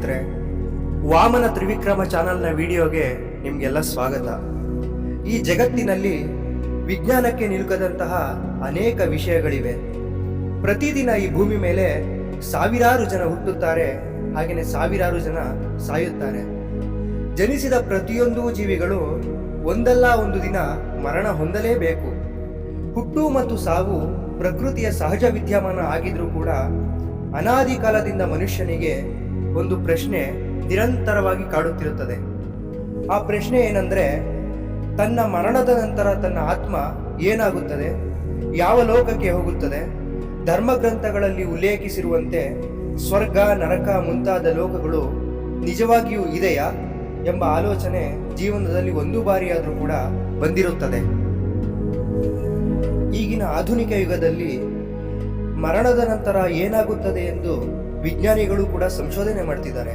ಸ್ನೇಹಿತರೆ, ವಾಮನ ತ್ರಿವಿಕ್ರಮ ಚಾನಲ್ನ ವಿಡಿಯೋಗೆ ನಿಮಗೆಲ್ಲ ಸ್ವಾಗತ. ಈ ಜಗತ್ತಿನಲ್ಲಿ ವಿಜ್ಞಾನಕ್ಕೆ ನಿಲುಕದಂತಹ ಅನೇಕ ವಿಷಯಗಳಿವೆ. ಪ್ರತಿದಿನ ಈ ಭೂಮಿ ಮೇಲೆ ಸಾವಿರಾರು ಜನ ಹುಟ್ಟುತ್ತಾರೆ, ಹಾಗೆಯೇ ಸಾವಿರಾರು ಜನ ಸಾಯುತ್ತಾರೆ. ಜನಿಸಿದ ಪ್ರತಿಯೊಂದು ಜೀವಿಗಳು ಒಂದಲ್ಲ ಒಂದು ದಿನ ಮರಣ ಹೊಂದಲೇಬೇಕು. ಹುಟ್ಟು ಮತ್ತು ಸಾವು ಪ್ರಕೃತಿಯ ಸಹಜ ವಿದ್ಯಮಾನ ಆಗಿದ್ರೂ ಕೂಡ ಅನಾದಿ ಕಾಲದಿಂದ ಮನುಷ್ಯನಿಗೆ ಒಂದು ಪ್ರಶ್ನೆ ನಿರಂತರವಾಗಿ ಕಾಡುತ್ತಿರುತ್ತದೆ. ಆ ಪ್ರಶ್ನೆ ಏನಂದ್ರೆ, ತನ್ನ ಮರಣದ ನಂತರ ತನ್ನ ಆತ್ಮ ಏನಾಗುತ್ತದೆ? ಯಾವ ಲೋಕಕ್ಕೆ ಹೋಗುತ್ತದೆ? ಧರ್ಮಗ್ರಂಥಗಳಲ್ಲಿ ಉಲ್ಲೇಖಿಸಿರುವಂತೆ ಸ್ವರ್ಗ, ನರಕ ಮುಂತಾದ ಲೋಕಗಳು ನಿಜವಾಗಿಯೂ ಇದೆಯಾ ಎಂಬ ಆಲೋಚನೆ ಜೀವನದಲ್ಲಿ ಒಂದು ಬಾರಿಯಾದರೂ ಕೂಡ ಬಂದಿರುತ್ತದೆ. ಈಗಿನ ಆಧುನಿಕ ಯುಗದಲ್ಲಿ ಮರಣದ ನಂತರ ಏನಾಗುತ್ತದೆ ಎಂದು ವಿಜ್ಞಾನಿಗಳು ಕೂಡ ಸಂಶೋಧನೆ ಮಾಡ್ತಿದ್ದಾರೆ.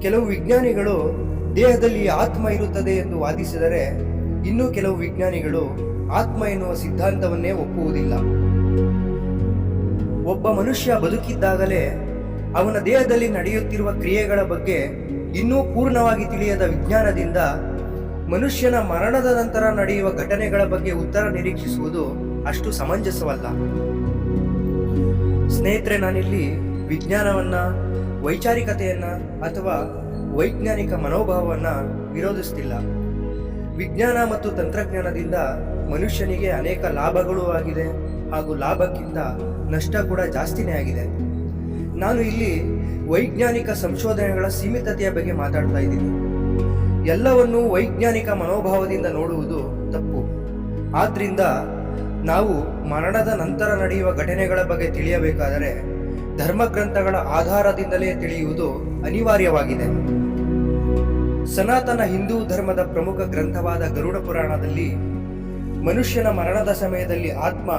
ಕೆಲವು ವಿಜ್ಞಾನಿಗಳು ದೇಹದಲ್ಲಿ ಆತ್ಮ ಇರುತ್ತದೆ ಎಂದು ವಾದಿಸಿದರೆ ಇನ್ನು ಕೆಲವು ವಿಜ್ಞಾನಿಗಳು ಆತ್ಮ ಎನ್ನುವ ಸಿದ್ಧಾಂತವನ್ನೇ ಒಪ್ಪುವುದಿಲ್ಲ. ಒಬ್ಬ ಮನುಷ್ಯ ಬದುಕಿದ್ದಾಗಲೇ ಅವನ ದೇಹದಲ್ಲಿ ನಡೆಯುತ್ತಿರುವ ಕ್ರಿಯೆಗಳ ಬಗ್ಗೆ ಇನ್ನೂ ಪೂರ್ಣವಾಗಿ ತಿಳಿಯದ ವಿಜ್ಞಾನದಿಂದ ಮನುಷ್ಯನ ಮರಣದ ನಂತರ ನಡೆಯುವ ಘಟನೆಗಳ ಬಗ್ಗೆ ಉತ್ತರ ನಿರೀಕ್ಷಿಸುವುದು ಅಷ್ಟು ಸಮಂಜಸವಲ್ಲ. ಸ್ನೇಹಿತರೆ, ನಾನಿಲ್ಲಿ ವಿಜ್ಞಾನವನ್ನ, ವೈಚಾರಿಕತೆಯನ್ನು ಅಥವಾ ವೈಜ್ಞಾನಿಕ ಮನೋಭಾವವನ್ನ ವಿರೋಧಿಸ್ತಿಲ್ಲ. ವಿಜ್ಞಾನ ಮತ್ತು ತಂತ್ರಜ್ಞಾನದಿಂದ ಮನುಷ್ಯನಿಗೆ ಅನೇಕ ಲಾಭಗಳು ಆಗಿದೆ ಹಾಗೂ ಲಾಭಕ್ಕಿಂತ ನಷ್ಟ ಕೂಡ ಜಾಸ್ತಿನೇ ಆಗಿದೆ. ನಾನು ಇಲ್ಲಿ ವೈಜ್ಞಾನಿಕ ಸಂಶೋಧನೆಗಳ ಸೀಮಿತತೆಯ ಬಗ್ಗೆ ಮಾತಾಡ್ತಾ ಇದ್ದೀನಿ. ಎಲ್ಲವನ್ನೂ ವೈಜ್ಞಾನಿಕ ಮನೋಭಾವದಿಂದ ನೋಡುವುದು ತಪ್ಪು. ಆದ್ರಿಂದ ನಾವು ಮರಣದ ನಂತರ ನಡೆಯುವ ಘಟನೆಗಳ ಬಗ್ಗೆ ತಿಳಿಯಬೇಕಾದರೆ ಧರ್ಮಗ್ರಂಥಗಳ ಆಧಾರದಿಂದಲೇ ತಿಳಿಯುವುದು ಅನಿವಾರ್ಯವಾಗಿದೆ. ಸನಾತನ ಹಿಂದೂ ಧರ್ಮದ ಪ್ರಮುಖ ಗ್ರಂಥವಾದ ಗರುಡ ಪುರಾಣದಲ್ಲಿ ಮನುಷ್ಯನ ಮರಣದ ಸಮಯದಲ್ಲಿ ಆತ್ಮ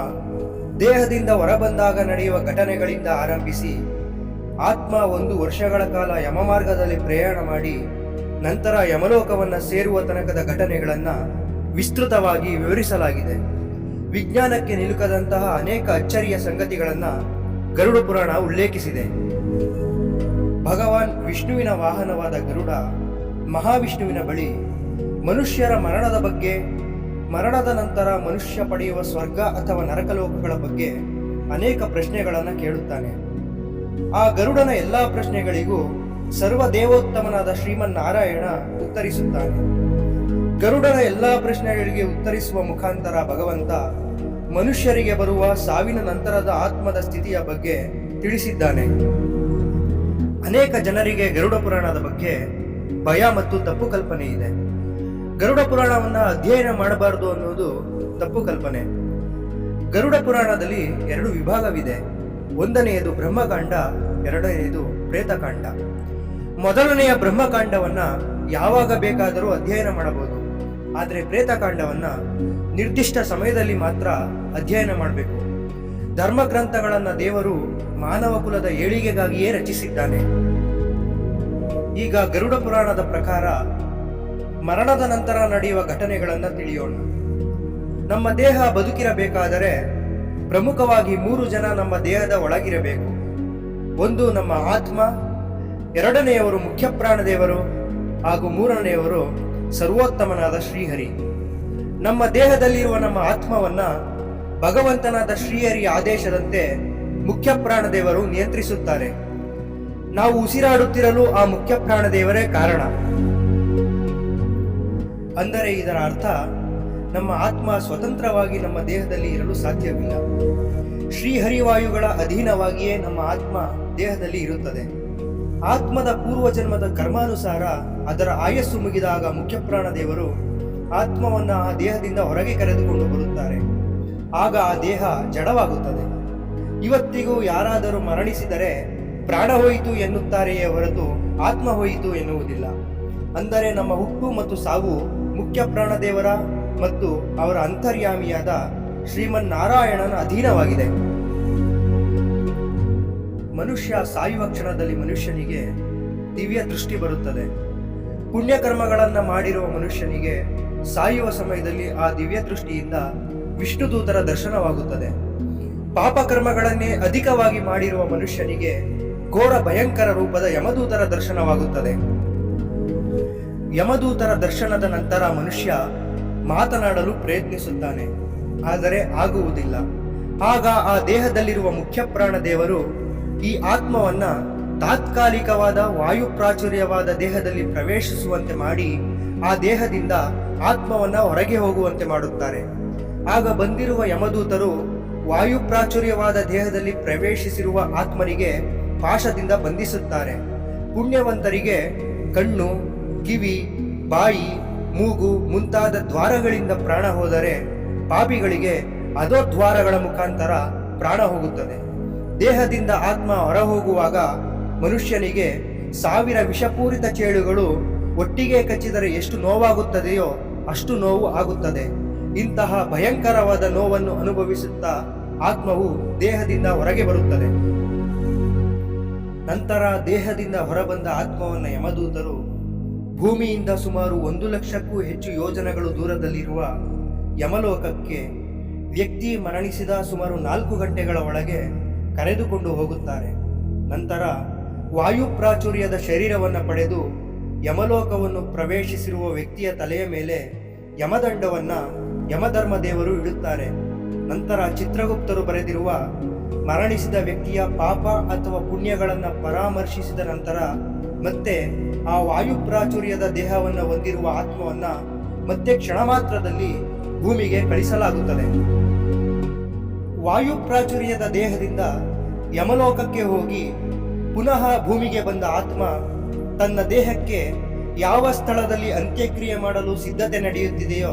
ದೇಹದಿಂದ ಹೊರಬಂದಾಗ ನಡೆಯುವ ಘಟನೆಗಳಿಂದ ಆರಂಭಿಸಿ ಆತ್ಮ ಒಂದು ವರ್ಷಗಳ ಕಾಲ ಯಮಮಾರ್ಗದಲ್ಲಿ ಪ್ರಯಾಣ ಮಾಡಿ ನಂತರ ಯಮಲೋಕವನ್ನು ಸೇರುವ ತನಕದ ಘಟನೆಗಳನ್ನು ವಿಸ್ತೃತವಾಗಿ ವಿವರಿಸಲಾಗಿದೆ. ವಿಜ್ಞಾನಕ್ಕೆ ನಿಲುಕದಂತಹ ಅನೇಕ ಅಚ್ಚರಿಯ ಸಂಗತಿಗಳನ್ನ ಗರುಡ ಪುರಾಣ ಉಲ್ಲೇಖಿಸಿದೆ. ಭಗವಾನ್ ವಿಷ್ಣುವಿನ ವಾಹನವಾದ ಗರುಡ ಮಹಾವಿಷ್ಣುವಿನ ಬಳಿ ಮನುಷ್ಯರ ಮರಣದ ಬಗ್ಗೆ, ಮರಣದ ನಂತರ ಮನುಷ್ಯ ಪಡೆಯುವ ಸ್ವರ್ಗ ಅಥವಾ ನರಕಲೋಕಗಳ ಬಗ್ಗೆ ಅನೇಕ ಪ್ರಶ್ನೆಗಳನ್ನು ಕೇಳುತ್ತಾನೆ. ಆ ಗರುಡನ ಎಲ್ಲಾ ಪ್ರಶ್ನೆಗಳಿಗೂ ಸರ್ವ ದೇವೋತ್ತಮನಾದ ಶ್ರೀಮನ್ನಾರಾಯಣ ಉತ್ತರಿಸುತ್ತಾನೆ. ಗರುಡನ ಎಲ್ಲಾ ಪ್ರಶ್ನೆಗಳಿಗೆ ಉತ್ತರಿಸುವ ಮುಖಾಂತರ ಭಗವಂತ ಮನುಷ್ಯರಿಗೆ ಬರುವ ಸಾವಿನ ನಂತರದ ಆತ್ಮದ ಸ್ಥಿತಿಯ ಬಗ್ಗೆ ತಿಳಿಸಿದ್ದಾನೆ. ಅನೇಕ ಜನರಿಗೆ ಗರುಡ ಪುರಾಣದ ಬಗ್ಗೆ ಭಯ ಮತ್ತು ತಪ್ಪು ಕಲ್ಪನೆ ಇದೆ. ಗರುಡ ಪುರಾಣವನ್ನು ಅಧ್ಯಯನ ಮಾಡಬಾರದು ಅನ್ನೋದು ತಪ್ಪು ಕಲ್ಪನೆ. ಗರುಡ ಪುರಾಣದಲ್ಲಿ ಎರಡು ವಿಭಾಗವಿದೆ. ಒಂದನೆಯದು ಬ್ರಹ್ಮಕಾಂಡ, ಎರಡನೆಯದು ಪ್ರೇತಕಾಂಡ. ಮೊದಲನೆಯ ಬ್ರಹ್ಮಕಾಂಡವನ್ನ ಯಾವಾಗ ಬೇಕಾದರೂ ಅಧ್ಯಯನ ಮಾಡಬಹುದು. ಆದರೆ ಪ್ರೇತಕಾಂಡವನ್ನ ನಿರ್ದಿಷ್ಟ ಸಮಯದಲ್ಲಿ ಮಾತ್ರ ಅಧ್ಯಯನ ಮಾಡಬೇಕು. ಧರ್ಮ ಗ್ರಂಥಗಳನ್ನು ದೇವರು ಮಾನವ ಕುಲದ ಏಳಿಗೆಗಾಗಿಯೇ ರಚಿಸಿದ್ದಾನೆ. ಈಗ ಗರುಡ ಪುರಾಣದ ಪ್ರಕಾರ ಮರಣದ ನಂತರ ನಡೆಯುವ ಘಟನೆಗಳನ್ನು ತಿಳಿಯೋಣ. ನಮ್ಮ ದೇಹ ಬದುಕಿರಬೇಕಾದರೆ ಪ್ರಮುಖವಾಗಿ ಮೂರು ಜನ ನಮ್ಮ ದೇಹದ ಒಳಗಿರಬೇಕು. ಒಂದು ನಮ್ಮ ಆತ್ಮ, ಎರಡನೆಯವರು ಮುಖ್ಯ ಪ್ರಾಣದೇವರು ಹಾಗೂ ಮೂರನೆಯವರು ಸರ್ವೋತ್ತಮನಾದ ಶ್ರೀಹರಿ. ನಮ್ಮ ದೇಹದಲ್ಲಿರುವ ನಮ್ಮ ಆತ್ಮವನ್ನ ಭಗವಂತನಾದ ಶ್ರೀಹರಿಯ ಆದೇಶದಂತೆ ಮುಖ್ಯ ಪ್ರಾಣದೇವರು ನಿಯಂತ್ರಿಸುತ್ತಾರೆ. ನಾವು ಉಸಿರಾಡುತ್ತಿರಲು ಆ ಮುಖ್ಯ ಪ್ರಾಣದೇವರೇ ಕಾರಣ. ಅಂದರೆ ಇದರ ಅರ್ಥ ನಮ್ಮ ಆತ್ಮ ಸ್ವತಂತ್ರವಾಗಿ ನಮ್ಮ ದೇಹದಲ್ಲಿ ಇರಲು ಸಾಧ್ಯವಿಲ್ಲ. ಶ್ರೀಹರಿವಾಯುಗಳ ಅಧೀನವಾಗಿಯೇ ನಮ್ಮ ಆತ್ಮ ದೇಹದಲ್ಲಿ ಇರುತ್ತದೆ. ಆತ್ಮದ ಪೂರ್ವಜನ್ಮದ ಕರ್ಮಾನುಸಾರ ಅದರ ಆಯಸ್ಸು ಮುಗಿದಾಗ ಮುಖ್ಯ ಪ್ರಾಣದೇವರು ಆತ್ಮವನ್ನ ಆ ದೇಹದಿಂದ ಹೊರಗೆ ಕರೆದುಕೊಂಡು ಬರುತ್ತಾರೆ. ಆಗ ಆ ದೇಹ ಜಡವಾಗುತ್ತದೆ. ಇವತ್ತಿಗೂ ಯಾರಾದರೂ ಮರಣಿಸಿದರೆ ಪ್ರಾಣ ಹೋಯಿತು ಎನ್ನುತ್ತಾರೆಯೇ ಹೊರತು ಆತ್ಮ ಹೋಯಿತು ಎನ್ನುವುದಿಲ್ಲ. ಅಂದರೆ ನಮ್ಮ ಹುಟ್ಟು ಮತ್ತು ಸಾವು ಮುಖ್ಯ ಪ್ರಾಣದೇವರ ಮತ್ತು ಅವರ ಅಂತರ್ಯಾಮಿಯಾದ ಶ್ರೀಮನ್ ನಾರಾಯಣನ ಅಧೀನವಾಗಿದೆ. ಮನುಷ್ಯ ಸಾಯುವ ಕ್ಷಣದಲ್ಲಿ ಮನುಷ್ಯನಿಗೆ ದಿವ್ಯ ದೃಷ್ಟಿ ಬರುತ್ತದೆ. ಪುಣ್ಯಕರ್ಮಗಳನ್ನು ಮಾಡಿರುವ ಮನುಷ್ಯನಿಗೆ ಸಾಯುವ ಸಮಯದಲ್ಲಿ ಆ ದಿವ್ಯ ದೃಷ್ಟಿಯಿಂದ ವಿಷ್ಣು ದೂತರ ದರ್ಶನವಾಗುತ್ತದೆ. ಪಾಪಕರ್ಮಗಳನ್ನೇ ಅಧಿಕವಾಗಿ ಮಾಡಿರುವ ಮನುಷ್ಯನಿಗೆ ಘೋರ ಭಯಂಕರ ರೂಪದ ಯಮದೂತರ ದರ್ಶನವಾಗುತ್ತದೆ. ಯಮದೂತರ ದರ್ಶನದ ನಂತರ ಮನುಷ್ಯ ಮಾತನಾಡಲು ಪ್ರಯತ್ನಿಸುತ್ತಾನೆ, ಆದರೆ ಆಗುವುದಿಲ್ಲ. ಆಗ ಆ ದೇಹದಲ್ಲಿರುವ ಮುಖ್ಯ ಪ್ರಾಣ ದೇವರು ಈ ಆತ್ಮವನ್ನ ತಾತ್ಕಾಲಿಕವಾದ ವಾಯುಪ್ರಾಚುರ್ಯವಾದ ದೇಹದಲ್ಲಿ ಪ್ರವೇಶಿಸುವಂತೆ ಮಾಡಿ ಆ ದೇಹದಿಂದ ಆತ್ಮವನ್ನ ಹೊರಗೆ ಹೋಗುವಂತೆ ಮಾಡುತ್ತಾರೆ. ಆಗ ಬಂದಿರುವ ಯಮದೂತರು ವಾಯುಪ್ರಾಚುರ್ಯವಾದ ದೇಹದಲ್ಲಿ ಪ್ರವೇಶಿಸಿರುವ ಆತ್ಮನಿಗೆ ಪಾಶದಿಂದ ಬಂಧಿಸುತ್ತಾರೆ. ಪುಣ್ಯವಂತರಿಗೆ ಕಣ್ಣು, ಕಿವಿ, ಬಾಯಿ, ಮೂಗು ಮುಂತಾದ ದ್ವಾರಗಳಿಂದ ಪ್ರಾಣ ಹೋದರೆ ಪಾಪಿಗಳಿಗೆ ಅದೋ ದ್ವಾರಗಳ ಮುಖಾಂತರ ಪ್ರಾಣ ಹೋಗುತ್ತದೆ. ದೇಹದಿಂದ ಆತ್ಮ ಹೊರಹೋಗುವಾಗ ಮನುಷ್ಯನಿಗೆ ಸಾವಿರ ವಿಷಪೂರಿತ ಚೇಳುಗಳು ಒಟ್ಟಿಗೆ ಕಚ್ಚಿದರೆ ಎಷ್ಟು ನೋವಾಗುತ್ತದೆಯೋ ಅಷ್ಟು ನೋವು ಆಗುತ್ತದೆ. ಇಂತಹ ಭಯಂಕರವಾದ ನೋವನ್ನು ಅನುಭವಿಸುತ್ತಾ ಆತ್ಮವು ದೇಹದಿಂದ ಹೊರಗೆ ಬರುತ್ತದೆ. ನಂತರ ದೇಹದಿಂದ ಹೊರಬಂದ ಆತ್ಮವನ್ನು ಯಮದೂತರು ಭೂಮಿಯಿಂದ ಸುಮಾರು ಒಂದು ಲಕ್ಷಕ್ಕೂ ಹೆಚ್ಚು ಯೋಜನೆಗಳು ದೂರದಲ್ಲಿರುವ ಯಮಲೋಕಕ್ಕೆ ವ್ಯಕ್ತಿ ಮರಣಿಸಿದ ಸುಮಾರು ನಾಲ್ಕು ಗಂಟೆಗಳ ಒಳಗೆ ಕರೆದುಕೊಂಡು ಹೋಗುತ್ತಾರೆ. ನಂತರ ವಾಯುಪ್ರಾಚುರ್ಯದ ಶರೀರವನ್ನು ಪಡೆದು ಯಮಲೋಕವನ್ನು ಪ್ರವೇಶಿಸಿರುವ ವ್ಯಕ್ತಿಯ ತಲೆಯ ಮೇಲೆ ಯಮದಂಡವನ್ನು ಯಮಧರ್ಮ ದೇವರು ಇಡುತ್ತಾರೆ. ನಂತರ ಚಿತ್ರಗುಪ್ತರು ಬರೆದಿರುವ ಮರಣಿಸಿದ ವ್ಯಕ್ತಿಯ ಪಾಪ ಅಥವಾ ಪುಣ್ಯಗಳನ್ನು ಪರಾಮರ್ಶಿಸಿದ ನಂತರ ಮತ್ತೆ ಆ ವಾಯುಪ್ರಾಚುರ್ಯದ ದೇಹವನ್ನು ಹೊಂದಿರುವ ಆತ್ಮವನ್ನ ಮತ್ತೆ ಕ್ಷಣ ಮಾತ್ರದಲ್ಲಿ ಭೂಮಿಗೆ ಕಳಿಸಲಾಗುತ್ತದೆ. ವಾಯುಪ್ರಾಚುರ್ಯದ ದೇಹದಿಂದ ಯಮಲೋಕಕ್ಕೆ ಹೋಗಿ ಪುನಃ ಭೂಮಿಗೆ ಬಂದ ಆತ್ಮ ತನ್ನ ದೇಹಕ್ಕೆ ಯಾವ ಸ್ಥಳದಲ್ಲಿ ಅಂತ್ಯಕ್ರಿಯೆ ಮಾಡಲು ಸಿದ್ಧತೆ ನಡೆಯುತ್ತಿದೆಯೋ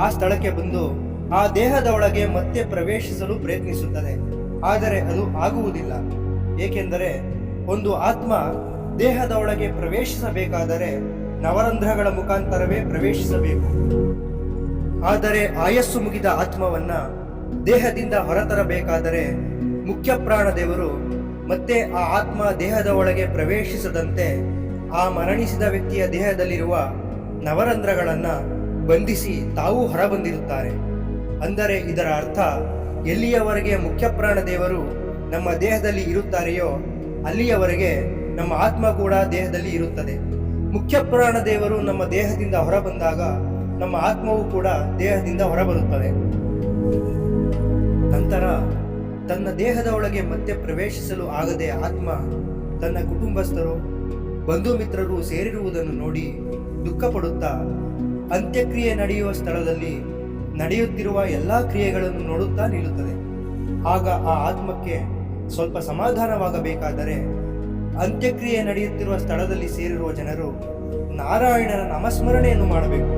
ಆ ಸ್ಥಳಕ್ಕೆ ಬಂದು ಆ ದೇಹದ ಒಳಗೆ ಮತ್ತೆ ಪ್ರವೇಶಿಸಲು ಪ್ರಯತ್ನಿಸುತ್ತದೆ. ಆದರೆ ಅದು ಆಗುವುದಿಲ್ಲ. ಏಕೆಂದರೆ ಒಂದು ಆತ್ಮ ದೇಹದ ಒಳಗೆ ಪ್ರವೇಶಿಸಬೇಕಾದರೆ ನವರಂಧ್ರಗಳ ಮುಖಾಂತರವೇ ಪ್ರವೇಶಿಸಬೇಕು. ಆದರೆ ಆಯಸ್ಸು ಮುಗಿದ ಆತ್ಮವನ್ನ ದೇಹದಿಂದ ಹೊರತರಬೇಕಾದರೆ ಮುಖ್ಯ ಪ್ರಾಣದೇವರು ಮತ್ತೆ ಆ ಆತ್ಮ ದೇಹದ ಒಳಗೆ ಪ್ರವೇಶಿಸದಂತೆ ಆ ಮರಣಿಸಿದ ವ್ಯಕ್ತಿಯ ದೇಹದಲ್ಲಿರುವ ನವರಂಧ್ರಗಳನ್ನು ಬಂಧಿಸಿ ತಾವು ಹೊರಬಂದಿರುತ್ತಾರೆ. ಅಂದರೆ ಇದರ ಅರ್ಥ, ಎಲ್ಲಿಯವರೆಗೆ ಮುಖ್ಯಪ್ರಾಣ ದೇವರು ನಮ್ಮ ದೇಹದಲ್ಲಿ ಇರುತ್ತಾರೆಯೋ ಅಲ್ಲಿಯವರೆಗೆ ನಮ್ಮ ಆತ್ಮ ಕೂಡ ದೇಹದಲ್ಲಿ ಇರುತ್ತದೆ. ಮುಖ್ಯಪ್ರಾಣ ದೇವರು ನಮ್ಮ ದೇಹದಿಂದ ಹೊರಬಂದಾಗ ನಮ್ಮ ಆತ್ಮವು ಕೂಡ ದೇಹದಿಂದ ಹೊರಬರುತ್ತದೆ. ನಂತರ, ತನ್ನ ದೇಹದ ಒಳಗೆ ಮತ್ತೆ ಪ್ರವೇಶಿಸಲು ಆಗದೆ ಆತ್ಮ ತನ್ನ ಕುಟುಂಬಸ್ಥರು ಬಂಧು ಮಿತ್ರರು ಸೇರಿರುವುದನ್ನು ನೋಡಿ ದುಃಖಪಡುತ್ತಾ ಅಂತ್ಯಕ್ರಿಯೆ ನಡೆಯುವ ಸ್ಥಳದಲ್ಲಿ ನಡೆಯುತ್ತಿರುವ ಎಲ್ಲಾ ಕ್ರಿಯೆಗಳನ್ನು ನೋಡುತ್ತಾ ನಿಲ್ಲುತ್ತದೆ. ಆಗ ಆ ಆತ್ಮಕ್ಕೆ ಸ್ವಲ್ಪ ಸಮಾಧಾನವಾಗಬೇಕಾದರೆ ಅಂತ್ಯಕ್ರಿಯೆ ನಡೆಯುತ್ತಿರುವ ಸ್ಥಳದಲ್ಲಿ ಸೇರಿರುವ ಜನರು ನಾರಾಯಣನ ನಾಮಸ್ಮರಣೆಯನ್ನು ಮಾಡಬೇಕು.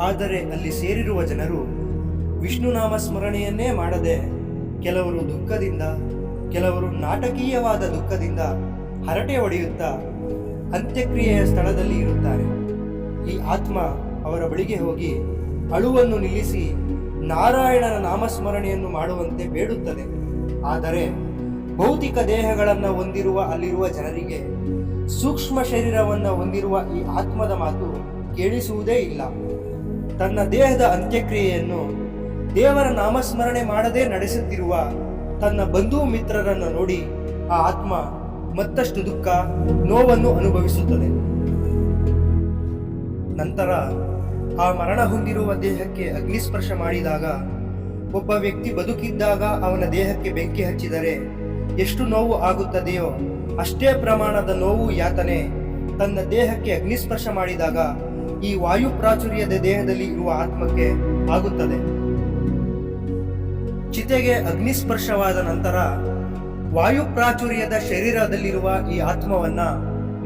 ಆದರೆ ಅಲ್ಲಿ ಸೇರಿರುವ ಜನರು ವಿಷ್ಣು ನಾಮ ಸ್ಮರಣೆಯನ್ನೇ ಮಾಡದೆ ಕೆಲವರು ದುಃಖದಿಂದ, ಕೆಲವರು ನಾಟಕೀಯವಾದ ದುಃಖದಿಂದ ಹರಟೆ ಹೊಡೆಯುತ್ತಾ ಅಂತ್ಯಕ್ರಿಯೆಯ ಸ್ಥಳದಲ್ಲಿ ಇರುತ್ತಾರೆ. ಈ ಆತ್ಮ ಅವರ ಬಳಿಗೆ ಹೋಗಿ ಅಳುವನ್ನು ನಿಲ್ಲಿಸಿ ನಾರಾಯಣನ ನಾಮಸ್ಮರಣೆಯನ್ನು ಮಾಡುವಂತೆ ಬೇಡುತ್ತದೆ. ಆದರೆ ಭೌತಿಕ ದೇಹಗಳನ್ನು ಹೊಂದಿರುವ ಅಲ್ಲಿರುವ ಜನರಿಗೆ ಸೂಕ್ಷ್ಮ ಶರೀರವನ್ನು ಹೊಂದಿರುವ ಈ ಆತ್ಮದ ಮಾತು ಕೇಳಿಸುವುದೇ ಇಲ್ಲ. ತನ್ನ ದೇಹದ ಅಂತ್ಯಕ್ರಿಯೆಯನ್ನು ದೇವರ ನಾಮಸ್ಮರಣೆ ಮಾಡದೆ ನಡೆಸುತ್ತಿರುವ ತನ್ನ ಬಂಧು ಮಿತ್ರರನ್ನು ನೋಡಿ ಆ ಆತ್ಮ ಮತ್ತಷ್ಟು ದುಃಖ ನೋವನ್ನು ಅನುಭವಿಸುತ್ತದೆ. ನಂತರ ಆ ಮರಣ ಹೊಂದಿರುವ ದೇಹಕ್ಕೆ ಅಗ್ನಿಸ್ಪರ್ಶ ಮಾಡಿದಾಗ, ಒಬ್ಬ ವ್ಯಕ್ತಿ ಬದುಕಿದ್ದಾಗ ಅವನ ದೇಹಕ್ಕೆ ಬೆಂಕಿ ಹಚ್ಚಿದರೆ, ಎಷ್ಟು ನೋವು ಆಗುತ್ತದೆಯೋ ಅಷ್ಟೇ ಪ್ರಮಾಣದ ನೋವು ಯಾತನೆ ತನ್ನ ದೇಹಕ್ಕೆ ಅಗ್ನಿಸ್ಪರ್ಶ ಮಾಡಿದಾಗ ಈ ವಾಯು ಪ್ರಾಚುರ್ಯದ ದೇಹದಲ್ಲಿ ಇರುವ ಆತ್ಮಕ್ಕೆ ಆಗುತ್ತದೆ. ಚಿತೆಗೆ ಅಗ್ನಿಸ್ಪರ್ಶವಾದ ನಂತರ ವಾಯು ಪ್ರಾಚುರ್ಯದ ಶರೀರದಲ್ಲಿರುವ ಈ ಆತ್ಮವನ್ನ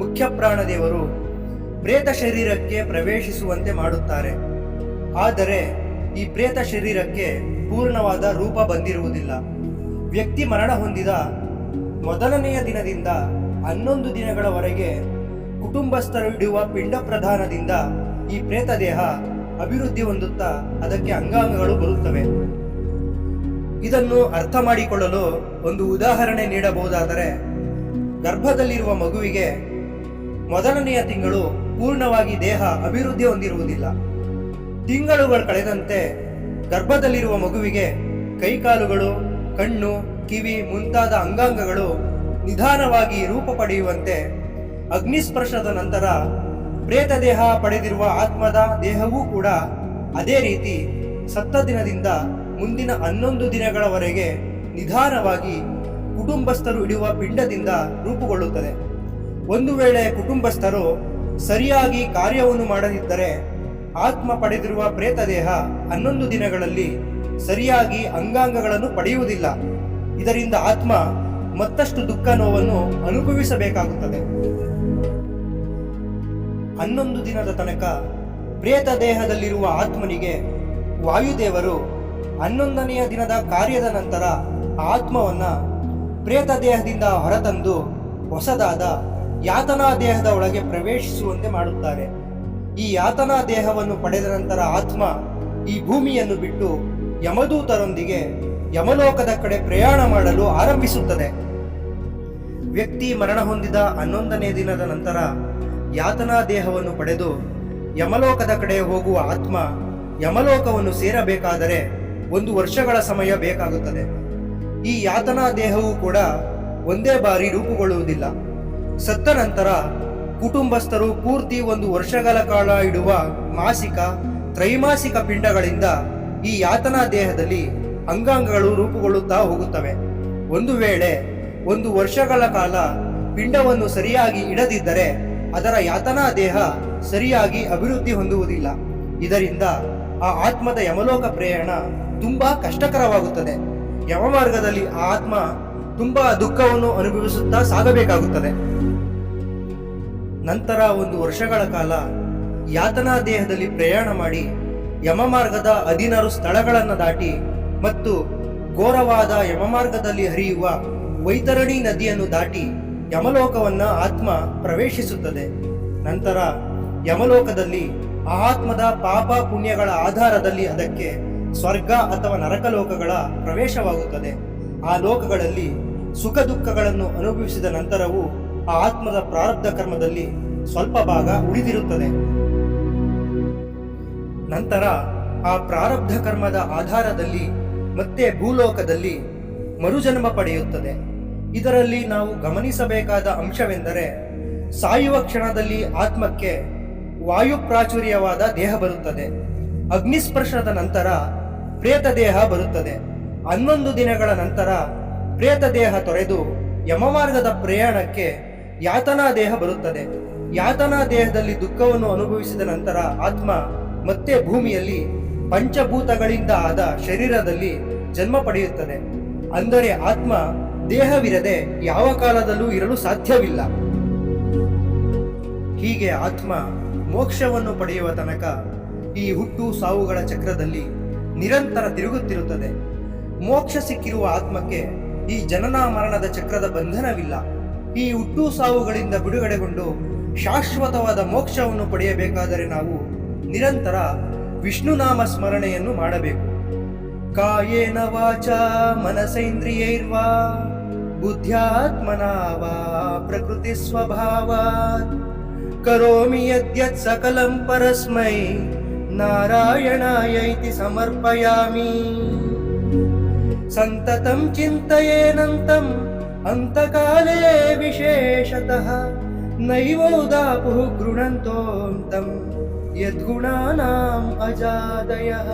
ಮುಖ್ಯ ಪ್ರಾಣದೇವರು ಪ್ರೇತ ಶರೀರಕ್ಕೆ ಪ್ರವೇಶಿಸುವಂತೆ ಮಾಡುತ್ತಾರೆ. ಆದರೆ ಈ ಪ್ರೇತ ಶರೀರಕ್ಕೆ ಪೂರ್ಣವಾದ ರೂಪ ಬಂದಿರುವುದಿಲ್ಲ. ವ್ಯಕ್ತಿ ಮರಣ ಹೊಂದಿದ ಮೊದಲನೆಯ ದಿನದಿಂದ ಹನ್ನೊಂದು ದಿನಗಳವರೆಗೆ ಕುಟುಂಬಸ್ಥರು ಇಡುವ ಪಿಂಡ ಪ್ರಧಾನದಿಂದ ಈ ಪ್ರೇತ ದೇಹ ಅಭಿವೃದ್ಧಿ ಹೊಂದುತ್ತಾ ಅದಕ್ಕೆ ಅಂಗಾಂಗಗಳು ಬರುತ್ತವೆ. ಇದನ್ನು ಅರ್ಥ ಮಾಡಿಕೊಳ್ಳಲು ಒಂದು ಉದಾಹರಣೆ ನೀಡಬಹುದಾದರೆ, ಗರ್ಭದಲ್ಲಿರುವ ಮಗುವಿಗೆ ಮೊದಲನೆಯ ತಿಂಗಳು ಪೂರ್ಣವಾಗಿ ದೇಹ ಅಭಿವೃದ್ಧಿ ಹೊಂದಿರುವುದಿಲ್ಲ. ತಿಂಗಳುಗಳು ಕಳೆದಂತೆ ಗರ್ಭದಲ್ಲಿರುವ ಮಗುವಿಗೆ ಕೈಕಾಲುಗಳು, ಕಣ್ಣು, ಕಿವಿ ಮುಂತಾದ ಅಂಗಾಂಗಗಳು ನಿಧಾನವಾಗಿ ರೂಪ ಪಡೆಯುವಂತೆ ಅಗ್ನಿಸ್ಪರ್ಶದ ನಂತರ ಪ್ರೇತ ದೇಹ ಪಡೆದಿರುವ ಆತ್ಮದ ದೇಹವೂ ಕೂಡ ಅದೇ ರೀತಿ ಸತ್ತ ದಿನದಿಂದ ಮುಂದಿನ ಹನ್ನೊಂದು ದಿನಗಳವರೆಗೆ ನಿಧಾನವಾಗಿ ಕುಟುಂಬಸ್ಥರು ಇಡುವ ಪಿಂಡದಿಂದ ರೂಪುಗೊಳ್ಳುತ್ತದೆ. ಒಂದು ವೇಳೆ ಕುಟುಂಬಸ್ಥರು ಸರಿಯಾಗಿ ಕಾರ್ಯವನ್ನು ಮಾಡದಿದ್ದರೆ ಆತ್ಮ ಪಡೆದಿರುವ ಪ್ರೇತ ದೇಹ ಹನ್ನೊಂದು ದಿನಗಳಲ್ಲಿ ಸರಿಯಾಗಿ ಅಂಗಾಂಗಗಳನ್ನು ಪಡೆಯುವುದಿಲ್ಲ. ಇದರಿಂದ ಆತ್ಮ ಮತ್ತಷ್ಟು ದುಃಖ ನೋವನ್ನು ಅನುಭವಿಸಬೇಕಾಗುತ್ತದೆ. ಹನ್ನೊಂದು ದಿನದ ತನಕ ಪ್ರೇತ ದೇಹದಲ್ಲಿರುವ ಆತ್ಮನಿಗೆ ವಾಯುದೇವರು ಹನ್ನೊಂದನೆಯ ದಿನದ ಕಾರ್ಯದ ನಂತರ ಆತ್ಮವನ್ನ ಪ್ರೇತ ದೇಹದಿಂದ ಹೊರತಂದು ಹೊಸದಾದ ಯಾತನಾ ದೇಹದ ಒಳಗೆ ಪ್ರವೇಶಿಸುವಂತೆ ಮಾಡುತ್ತಾರೆ. ಈ ಯಾತನಾ ದೇಹವನ್ನು ಪಡೆದ ನಂತರ ಆತ್ಮ ಈ ಭೂಮಿಯನ್ನು ಬಿಟ್ಟು ಯಮದೂತರೊಂದಿಗೆ ಯಮಲೋಕದ ಕಡೆ ಪ್ರಯಾಣ ಮಾಡಲು ಆರಂಭಿಸುತ್ತದೆ. ವ್ಯಕ್ತಿ ಮರಣ ಹೊಂದಿದ ಹನ್ನೊಂದನೇ ದಿನದ ನಂತರ ಯಾತನಾ ದೇಹವನ್ನು ಪಡೆದು ಯಮಲೋಕದ ಕಡೆ ಹೋಗುವ ಆತ್ಮ ಯಮಲೋಕವನ್ನು ಸೇರಬೇಕಾದರೆ ಒಂದು ವರ್ಷಗಳ ಸಮಯ ಬೇಕಾಗುತ್ತದೆ. ಈ ಯಾತನಾ ದೇಹವು ಕೂಡ ಒಂದೇ ಬಾರಿ ರೂಪುಗೊಳ್ಳುವುದಿಲ್ಲ. ಸತ್ತ ನಂತರ ಕುಟುಂಬಸ್ಥರು ಪೂರ್ತಿ ಒಂದು ವರ್ಷಗಳ ಕಾಲ ಇಡುವ ಮಾಸಿಕ, ತ್ರೈಮಾಸಿಕ ಪಿಂಡಗಳಿಂದ ಈ ಯಾತನಾ ದೇಹದಲ್ಲಿ ಅಂಗಾಂಗಗಳು ರೂಪುಗೊಳ್ಳುತ್ತಾ ಹೋಗುತ್ತವೆ. ಒಂದು ವೇಳೆ ಒಂದು ವರ್ಷಗಳ ಕಾಲ ಪಿಂಡವನ್ನು ಸರಿಯಾಗಿ ಇಡದಿದ್ದರೆ ಅದರ ಯಾತನಾ ದೇಹ ಸರಿಯಾಗಿ ಅಭಿವೃದ್ಧಿ ಹೊಂದುವುದಿಲ್ಲ. ಇದರಿಂದ ಆ ಆತ್ಮದ ಯಮಲೋಕ ಪ್ರಯಾಣ ತುಂಬಾ ಕಷ್ಟಕರವಾಗುತ್ತದೆ. ಯಮಮಾರ್ಗದಲ್ಲಿ ಆ ಆತ್ಮ ತುಂಬಾ ದುಃಖವನ್ನು ಅನುಭವಿಸುತ್ತಾ ಸಾಗಬೇಕಾಗುತ್ತದೆ. ನಂತರ ಒಂದು ವರ್ಷಗಳ ಕಾಲ ಯಾತನಾ ದೇಹದಲ್ಲಿ ಪ್ರಯಾಣ ಮಾಡಿ ಯಮಮಾರ್ಗದ ಹದಿನಾರು ಸ್ಥಳಗಳನ್ನು ದಾಟಿ ಮತ್ತು ಘೋರವಾದ ಯಮಮಾರ್ಗದಲ್ಲಿ ಹರಿಯುವ ವೈತರಣಿ ನದಿಯನ್ನು ದಾಟಿ ಯಮಲೋಕವನ್ನ ಆತ್ಮ ಪ್ರವೇಶಿಸುತ್ತದೆ. ನಂತರ ಯಮಲೋಕದಲ್ಲಿ ಆ ಆತ್ಮದ ಪಾಪ ಪುಣ್ಯಗಳ ಆಧಾರದಲ್ಲಿ ಅದಕ್ಕೆ ಸ್ವರ್ಗ ಅಥವಾ ನರಕ ಲೋಕಗಳ ಪ್ರವೇಶವಾಗುತ್ತದೆ. ಆ ಲೋಕಗಳಲ್ಲಿ ಸುಖ ದುಃಖಗಳನ್ನು ಅನುಭವಿಸಿದ ನಂತರವೂ ಆ ಆತ್ಮದ ಪ್ರಾರಬ್ಧ ಕರ್ಮದಲ್ಲಿ ಸ್ವಲ್ಪ ಭಾಗ ಉಳಿದಿರುತ್ತದೆ. ನಂತರ ಆ ಪ್ರಾರಬ್ಧ ಕರ್ಮದ ಆಧಾರದಲ್ಲಿ ಮತ್ತೆ ಭೂಲೋಕದಲ್ಲಿ ಮರುಜನ್ಮ ಪಡೆಯುತ್ತದೆ. ಇದರಲ್ಲಿ ನಾವು ಗಮನಿಸಬೇಕಾದ ಅಂಶವೆಂದರೆ ಸಾಯುವ ಕ್ಷಣದಲ್ಲಿ ಆತ್ಮಕ್ಕೆ ವಾಯುಪ್ರಾಚುರ್ಯವಾದ ದೇಹ ಬರುತ್ತದೆ. ಅಗ್ನಿಸ್ಪರ್ಶದ ನಂತರ ಪ್ರೇತ ದೇಹ ಬರುತ್ತದೆ. ಹನ್ನೊಂದು ದಿನಗಳ ನಂತರ ಪ್ರೇತ ದೇಹ ತೊರೆದು ಯಮಮಾರ್ಗದ ಪ್ರಯಾಣಕ್ಕೆ ಯಾತನಾ ದೇಹ ಬರುತ್ತದೆ. ಯಾತನಾ ದೇಹದಲ್ಲಿ ದುಃಖವನ್ನು ಅನುಭವಿಸಿದ ನಂತರ ಆತ್ಮ ಮತ್ತೆ ಭೂಮಿಯಲ್ಲಿ ಪಂಚಭೂತಗಳಿಂದ ಆದ ಶರೀರದಲ್ಲಿ ಜನ್ಮ ಪಡೆಯುತ್ತದೆ. ಅಂದರೆ ಆತ್ಮ ದೇಹವಿರದೆ ಯಾವ ಕಾಲದಲ್ಲೂ ಇರಲು ಸಾಧ್ಯವಿಲ್ಲ. ಹೀಗೆ ಆತ್ಮ ಮೋಕ್ಷವನ್ನು ಪಡೆಯುವ ತನಕ ಈ ಹುಟ್ಟು ಸಾವುಗಳ ಚಕ್ರದಲ್ಲಿ ನಿರಂತರ ತಿರುಗುತ್ತಿರುತ್ತದೆ. ಮೋಕ್ಷ ಸಿಕ್ಕಿರುವ ಆತ್ಮಕ್ಕೆ ಈ ಜನನ ಮರಣದ ಚಕ್ರದ ಬಂಧನವಿಲ್ಲ. ಈ ಹುಟ್ಟು ಸಾವುಗಳಿಂದ ಬಿಡುಗಡೆಗೊಂಡು ಶಾಶ್ವತವಾದ ಮೋಕ್ಷವನ್ನು ಪಡೆಯಬೇಕಾದರೆ ನಾವು ನಿರಂತರ ವಿಷ್ಣುನಾಮ ಸ್ಮರಣೆಯನ್ನು ಮಾಡಬೇಕು. ಕಾಯೇನ ವಾಚ ಮನಸೈಂದ್ರಿಯೈರ್ವಾ ಬುದ್ಧ್ಯಾತ್ಮನ ವಾ ಪ್ರಕೃತಿ ಸ್ವಭಾವಾತ್ ಕರೋಮಿ ಯದ್ಯತ್ ಸಕಲಂ ಪರಸ್ಮೈ नारायणायैति समर्पयामि सन्ततं चिन्तयेनन्तम् अन्तकाले विशेषतः नैवोदापुः गृह्णन्तोऽन्तं यद्गुणानाम् अजादयः